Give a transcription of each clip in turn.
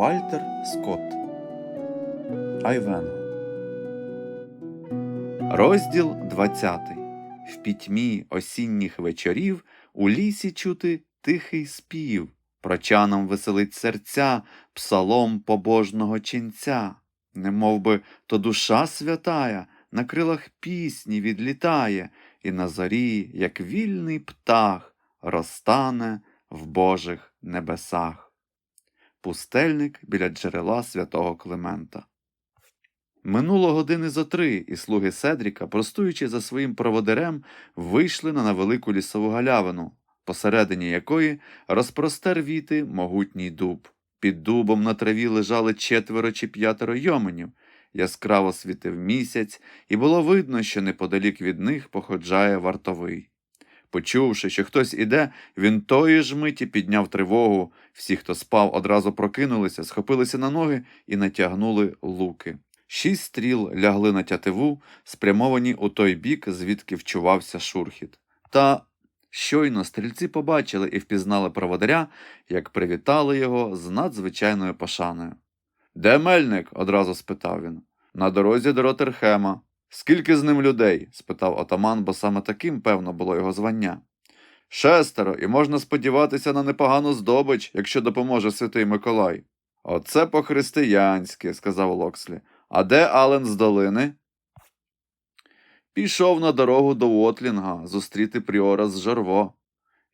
Вальтер Скотт Айвенго Розділ 20 В пітьмі осінніх вечорів у лісі чути тихий спів. Прочанам веселить серця псалом побожного ченця. Немов би то душа святая на крилах пісні відлітає, і на зорі, як вільний птах, розтане в Божих небесах. Пустельник біля джерела святого Климента. Минуло години зо три, і слуги Седріка, простуючи за своїм проводирем, вийшли на невелику лісову галявину, посередині якої розпростер віти могутній дуб. Під дубом на траві лежали четверо чи п'ятеро йоменів, яскраво світив місяць, і було видно, що неподалік від них походжає вартовий. Почувши, що хтось іде, він тої ж миті підняв тривогу. Всі, хто спав, одразу прокинулися, схопилися на ноги і натягнули луки. Шість стріл лягли на тятиву, спрямовані у той бік, звідки вчувався шурхіт. Та щойно стрільці побачили і впізнали проводаря, як привітали його з надзвичайною пошаною. Де мельник? одразу спитав він. На дорозі до Ротерхема. Скільки з ним людей? спитав отаман, бо саме таким, певно, було його звання. Шестеро, і можна сподіватися на непогану здобич, якщо допоможе святий Миколай. Оце по-християнськи, сказав Локслі. А де Ален з долини? Пішов на дорогу до Уотлінга зустріти пріора з Жарво.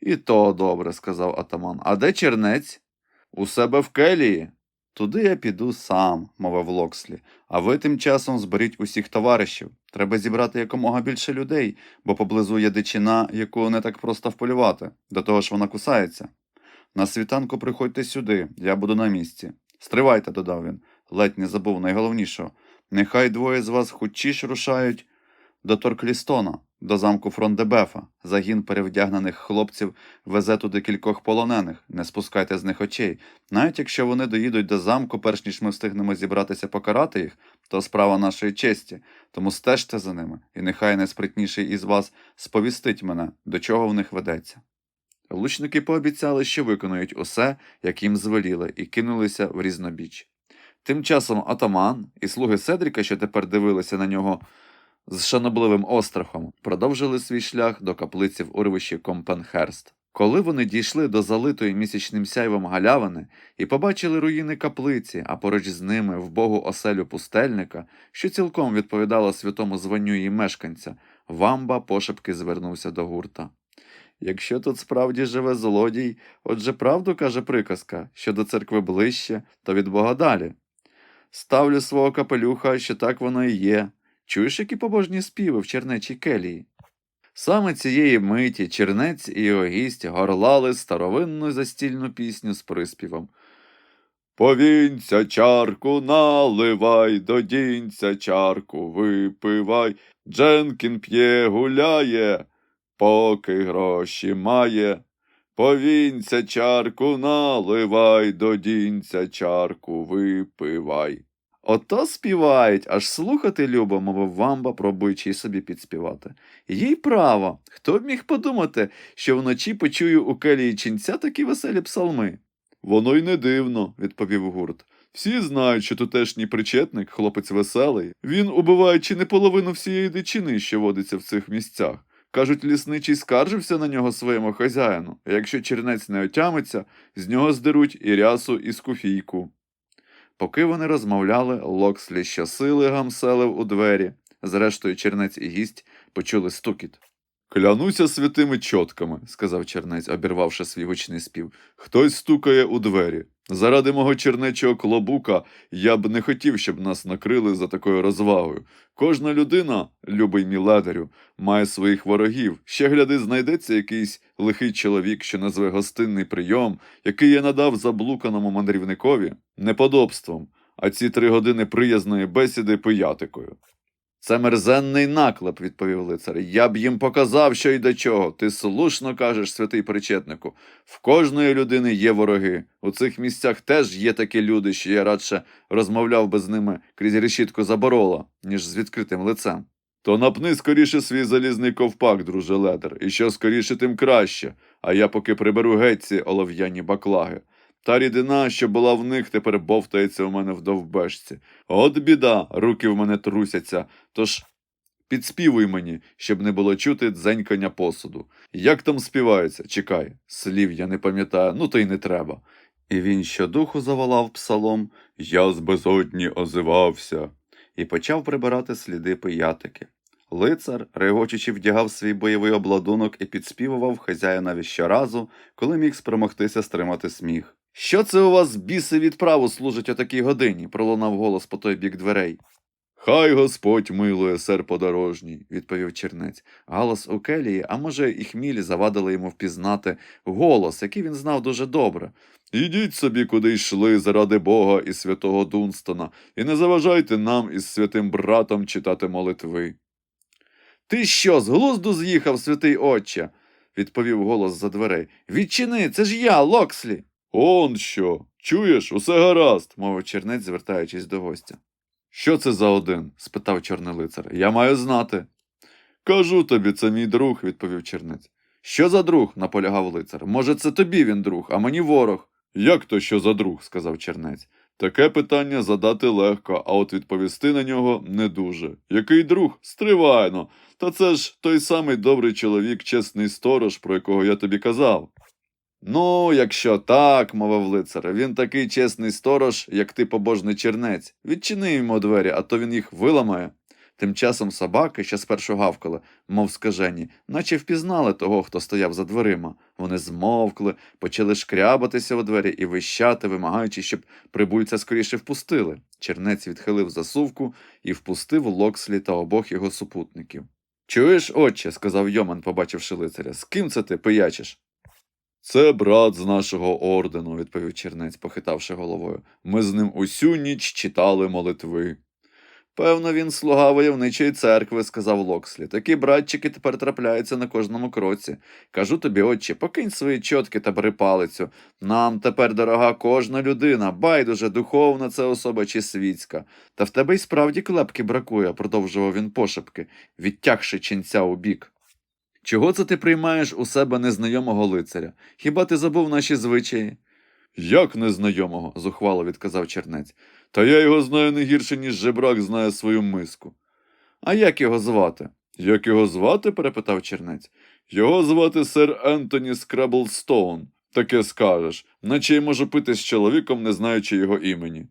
І то добре, сказав атаман. А де чернець? У себе в келії. Туди я піду сам, мовив Локслі, а ви тим часом зберіть усіх товаришів. Треба зібрати якомога більше людей, бо поблизу є дичина, яку не так просто вполювати, до того ж вона кусається. На світанку приходьте сюди, я буду на місці. Стривайте, додав він, ледь не забув найголовнішого. Нехай двоє з вас хутчіш рушають до Торклістона, до замку Фрондебефа. Загін перевдягнених хлопців везе туди кількох полонених, не спускайте з них очей. Навіть якщо вони доїдуть до замку, перш ніж ми встигнемо зібратися покарати їх, то справа нашої честі, тому стежте за ними, і нехай найспритніший із вас сповістить мене, до чого в них ведеться. Лучники пообіцяли, що виконують усе, як їм звеліли, і кинулися в різнобіч. Тим часом атаман і слуги Седріка, що тепер дивилися на нього з шанобливим острахом, продовжили свій шлях до каплиці в урвищі Компенхерст. Коли вони дійшли до залитої місячним сяйвом галявини і побачили руїни каплиці, а поруч з ними вбогу оселю пустельника, що цілком відповідало святому званню її мешканця, вамба пошепки звернувся до гурта. Якщо тут справді живе злодій, отже правду каже приказка, що до церкви ближче, то від Бога далі. Ставлю свого капелюха, що так воно і є. Чуєш, які побожні співи в чернечій келії? Саме цієї миті чернець і його гість горлали старовинну застільну пісню з приспівом. Повінця чарку наливай, додінця чарку випивай, Дженкін п'є гуляє, поки гроші має. Повінця чарку наливай, додінця чарку випивай. Ото співають, аж слухати любо, мовив вамба, пробуючи собі підспівати. Їй право, хто б міг подумати, що вночі почую у келії ченця такі веселі псалми. Воно й не дивно, відповів гурт. Всі знають, що тутешній причетник, хлопець веселий, він убиває чи не половину всієї дичини, що водиться в цих місцях. Кажуть, лісничий скаржився на нього своєму хазяїну, а якщо чернець не отямиться, з нього здеруть і рясу, і скуфійку. Поки вони розмовляли, Локслі щосили гамселив у двері. Зрештою, чернець і гість почули стукіт. Клянуся святими чотками, сказав чернець, обірвавши свій гучний спів. Хтось стукає у двері. Заради мого чернечого клобука я б не хотів, щоб нас накрили за такою розвагою. Кожна людина, любий мій ледарю, має своїх ворогів. Ще гляди, знайдеться якийсь лихий чоловік, що назве гостинний прийом, який я надав заблуканому мандрівникові неподобством, а ці три години приязної бесіди пиятикою. Це мерзенний наклеп, відповів лицар. Я б їм показав, що й до чого. Ти слушно кажеш, святий причетнику. В кожної людини є вороги. У цих місцях теж є такі люди, що я радше розмовляв би з ними крізь решітку заборола, ніж з відкритим лицем. То напни скоріше свій залізний ковпак, друже ледер, і що скоріше, тим краще, а я поки приберу геть ці олов'яні баклаги. Та рідина, що була в них, тепер бовтається у мене в довбешці. От біда, руки в мене трусяться, тож підспівуй мені, щоб не було чути дзенькання посуду. Як там співається? Чекай, слів я не пам'ятаю, ну то й не треба. І він щодуху заволав псалом Я з безодні озивався, і почав прибирати сліди пиятики. Лицар, регочучи, вдягав свій бойовий обладунок і підспівував хазяїнові щоразу, коли міг спромогтися стримати сміх. Що це у вас біси відправу служить о такій годині? пролунав голос по той бік дверей. Хай Господь милує, сер подорожній, відповів чернець. Галас у келії, а може, і хмілі завадили йому впізнати голос, який він знав дуже добре. Ідіть собі, куди йшли, заради Бога і святого Дунстона, і не заважайте нам із святим братом читати молитви. Ти що, з глузду з'їхав, святий отче? відповів голос за дверей. Відчини, це ж я, Локслі. Он що? Чуєш, усе гаразд, мовив чернець, звертаючись до гостя. Що це за один? спитав чорний лицар. Я маю знати. Кажу тобі, це мій друг, відповів чернець. Що за друг? наполягав лицар. Може, це тобі він друг, а мені ворог. Як то що за друг? сказав чернець. Таке питання задати легко, а от відповісти на нього не дуже. Який друг? Стривайно. Та це ж той самий добрий чоловік, чесний сторож, про якого я тобі казав. Ну, якщо так, мовив лицар, він такий чесний сторож, як ти побожний чернець. Відчини йому двері, а то він їх виламає. Тим часом собаки, що спершу гавкали, мов скажені, наче впізнали того, хто стояв за дверима. Вони змовкли, почали шкрябатися у двері і вищати, вимагаючи, щоб прибульця скоріше впустили. Чернець відхилив засувку і впустив Локслі та обох його супутників. Чуєш, отче, сказав Йоман, побачивши лицаря, з ким це ти пиячиш? Це брат з нашого ордену, відповів чернець, похитавши головою. Ми з ним усю ніч читали молитви. Певно, він слуга войовничої церкви, сказав Локслі. Такі братчики тепер трапляються на кожному кроці. Кажу тобі, отче, покинь свої чотки та бери палицю. Нам тепер дорога кожна людина, байдуже духовна це особа чи світська. Та в тебе й справді клепки бракує, продовжував він пошепки, відтягши ченця у бік. Чого це ти приймаєш у себе незнайомого лицаря? Хіба ти забув наші звичаї? Як незнайомого? зухвало відказав чернець. Та я його знаю не гірше, ніж жебрак знає свою миску. А як його звати? Як його звати? перепитав чернець. Його звати сер Ентоні Скраблстоун. Таке скажеш, наче я можу пити з чоловіком, не знаючи його імені.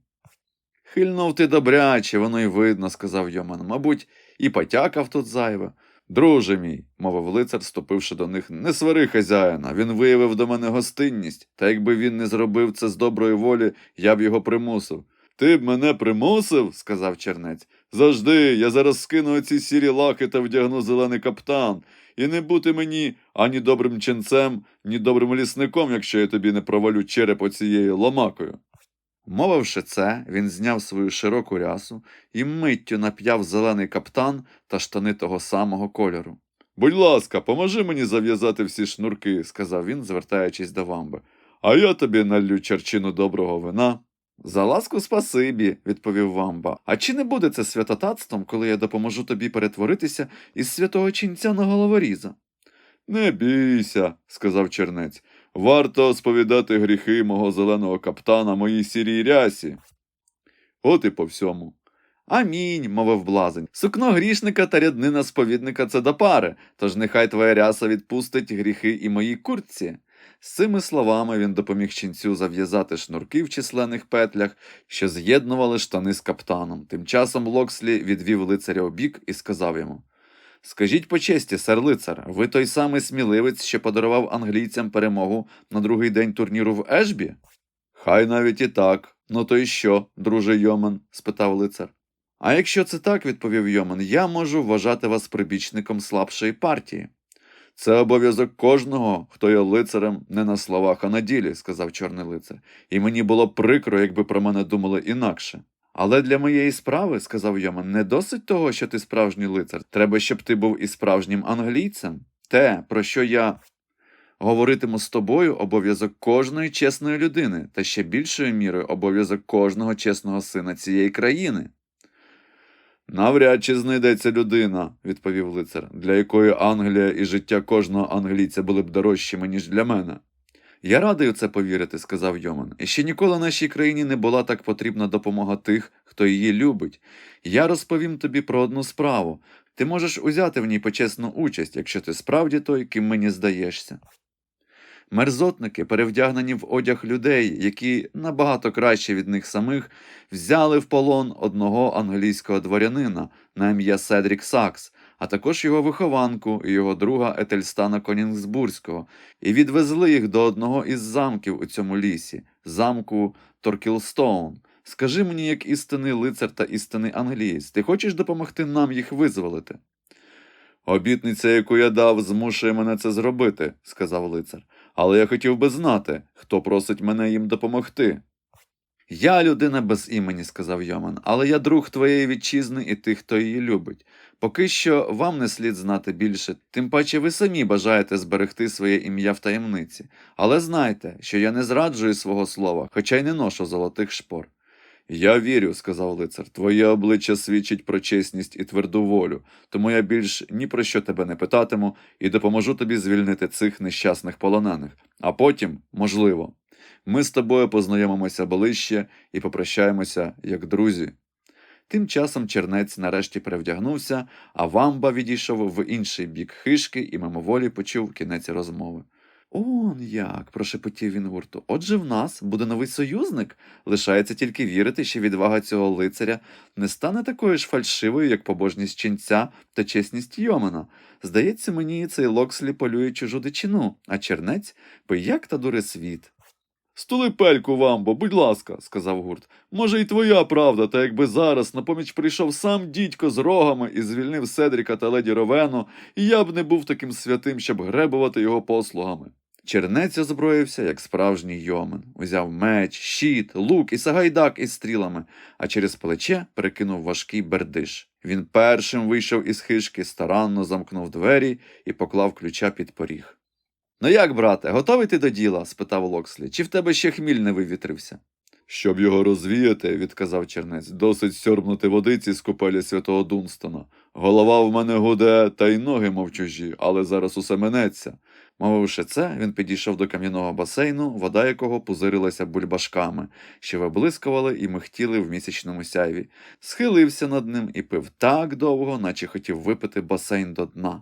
Хильнув ти добряче, воно й видно, сказав Йоман. Мабуть, і потякав тут зайве. Друже мій, мовив лицар, ступивши до них, не свари хазяїна. Він виявив до мене гостинність, та якби він не зробив це з доброї волі, я б його примусив. Ти б мене примусив, сказав чернець. Завжди, я зараз скину оці сірі лаки та вдягну зелений каптан, і не бути мені ані добрим ченцем, ні добрим лісником, якщо я тобі не провалю череп оцією ломакою. Мовивши це, він зняв свою широку рясу і миттю нап'яв зелений каптан та штани того самого кольору. Будь ласка, поможи мені зав'язати всі шнурки, сказав він, звертаючись до вамби. А я тобі наллю черчину доброго вина. За ласку спасибі, відповів вамба. А чи не буде це святотатством, коли я допоможу тобі перетворитися із святого ченця на головоріза? Не бійся, сказав чернець. Варто сповідати гріхи мого зеленого каптана моїй сірій рясі. От і по всьому. Амінь, мовив блазень. Сукно грішника та ряднина сповідника це до пари, тож нехай твоя ряса відпустить гріхи і моїй куртці. З цими словами він допоміг ченцю зав'язати шнурки в численних петлях, що з'єднували штани з каптаном. Тим часом Локслі відвів лицаря у бік і сказав йому Скажіть по честі, сер лицар, ви той самий сміливець, що подарував англійцям перемогу на другий день турніру в Ешбі? Хай навіть і так. Ну то й що, друже Йомен? спитав лицар. А якщо це так, відповів Йомен, я можу вважати вас прибічником слабшої партії. Це обов'язок кожного, хто є лицарем не на словах, а на ділі, сказав чорний лицар, і мені було прикро, якби про мене думали інакше. Але для моєї справи, сказав Йоман, не досить того, що ти справжній лицар. Треба, щоб ти був і справжнім англійцем. Те, про що я говоритиму з тобою, обов'язок кожної чесної людини, та ще більшою мірою обов'язок кожного чесного сина цієї країни. Навряд чи знайдеться людина, відповів лицар, для якої Англія і життя кожного англійця були б дорожчими, ніж для мене. Я радий у це повірити, сказав Йоман. Ще ніколи нашій країні не була так потрібна допомога тих, хто її любить. Я розповім тобі про одну справу. Ти можеш узяти в ній почесну участь, якщо ти справді той, ким мені здаєшся. Мерзотники, перевдягнені в одяг людей, які набагато краще від них самих, взяли в полон одного англійського дворянина на ім'я Седрік Сакс, а також його вихованку і його друга Етельстана Конінгсбурзького, і відвезли їх до одного із замків у цьому лісі, замку Торкілстоун. Скажи мені, як істинний лицар та істинний англієць, ти хочеш допомогти нам їх визволити? Обітниця, яку я дав, змушує мене це зробити, сказав лицар. Але я хотів би знати, хто просить мене їм допомогти. Я людина без імені, сказав Йоман, але я друг твоєї вітчизни і тих, хто її любить. Поки що вам не слід знати більше, тим паче ви самі бажаєте зберегти своє ім'я в таємниці. Але знайте, що я не зраджую свого слова, хоча й не ношу золотих шпор. Я вірю, сказав лицар, твоє обличчя свідчить про чесність і тверду волю, тому я більш ні про що тебе не питатиму і допоможу тобі звільнити цих нещасних полонених. А потім, можливо, ми з тобою познайомимося ближче і попрощаємося як друзі. Тим часом чернець нарешті перевдягнувся, а вамба відійшов в інший бік хишки і мимоволі почув кінець розмови. Он як, прошепотів він гурту. Отже, в нас буде новий союзник. Лишається тільки вірити, що відвага цього лицаря не стане такою ж фальшивою, як побожність ченця та чесність Йомана. Здається, мені цей Локслі полює чужу дичину, а чернець пияк та дуре світ. Стули пельку, вамбо, будь ласка, сказав гурт. Може, і твоя правда, та якби зараз на поміч прийшов сам дідько з рогами і звільнив Седріка та леді Ровену, і я б не був таким святим, щоб гребувати його послугами. Чернець озброївся, як справжній йомен, узяв меч, щит, лук і сагайдак із стрілами, а через плече перекинув важкий бердиш. Він першим вийшов із хишки, старанно замкнув двері і поклав ключа під поріг. Ну як, брате, готовий ти до діла? спитав Локслі. Чи в тебе ще хміль не вивітрився? Щоб його розвіяти, відказав чернець, досить сьорбнути водиці з купелі святого Дунстона. Голова в мене гуде, та й ноги мов чужі, але зараз усе минеться. Мовивши це, він підійшов до кам'яного басейну, вода якого пузирилася бульбашками, що виблискували і михтіли в місячному сяйві, схилився над ним і пив так довго, наче хотів випити басейн до дна.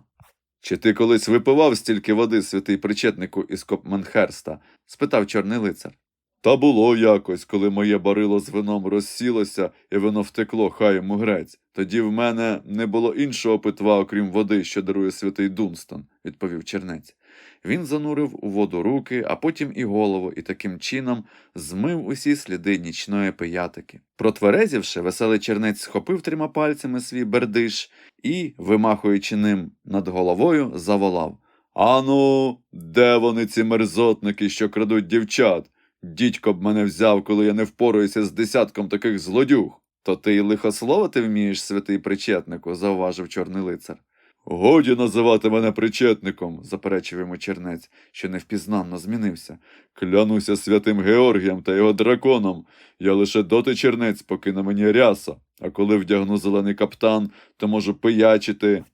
Чи ти колись випивав стільки води, святий причетнику із Копменхерста? спитав чорний лицар. Та було якось, коли моє барило з вином розсілося і вино втекло, хай йому грець. Тоді в мене не було іншого питва, окрім води, що дарує святий Дунстон, відповів чернець. Він занурив у воду руки, а потім і голову, і таким чином змив усі сліди нічної пиятики. Протверезівши, веселий чернець схопив трьома пальцями свій бердиш і, вимахуючи ним над головою, заволав Ану, де вони ці мерзотники, що крадуть дівчат? Дідько б мене взяв, коли я не впораюся з десятком таких злодюг. То ти й лихословити вмієш, святий причетнику, зауважив чорний лицар. Годі називати мене причетником, заперечив йому чернець, що невпізнанно змінився. Клянуся святим Георгієм та його драконом. Я лише доти чернець, поки на мені ряса, а коли вдягну зелений каптан, то можу пиячити,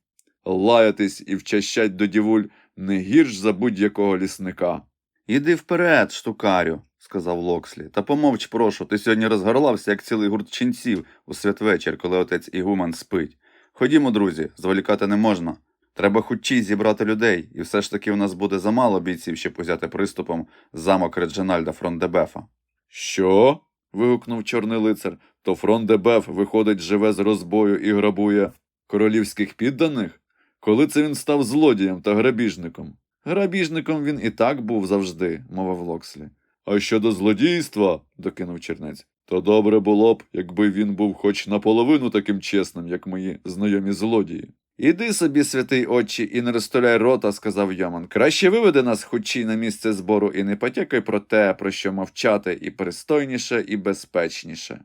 лаятись і вчащать до дівуль не гірш за будь-якого лісника. Іди вперед, штукарю, сказав Локслі, та помовч, прошу, ти сьогодні розгорлався, як цілий гурт ченців у святвечір, коли отець Ігуман спить. Ходімо, друзі, зволікати не можна. Треба хутчій зібрати людей, і все ж таки в нас буде замало бійців, щоб узяти приступом замок Реджинальда Фрондебефа. Що? вигукнув чорний лицар. То Фрондебеф, виходить, живе з розбою і грабує королівських підданих? Коли це він став злодієм та грабіжником? Грабіжником він і так був завжди, мовив Локслі. А щодо злодійства, докинув чернець, то добре було б, якби він був хоч наполовину таким чесним, як мої знайомі злодії. Іди собі, святий очі, і не розтуляй рота, сказав Йоман. Краще виведи нас хочі на місце збору і не потякай про те, про що мовчати і пристойніше, і безпечніше.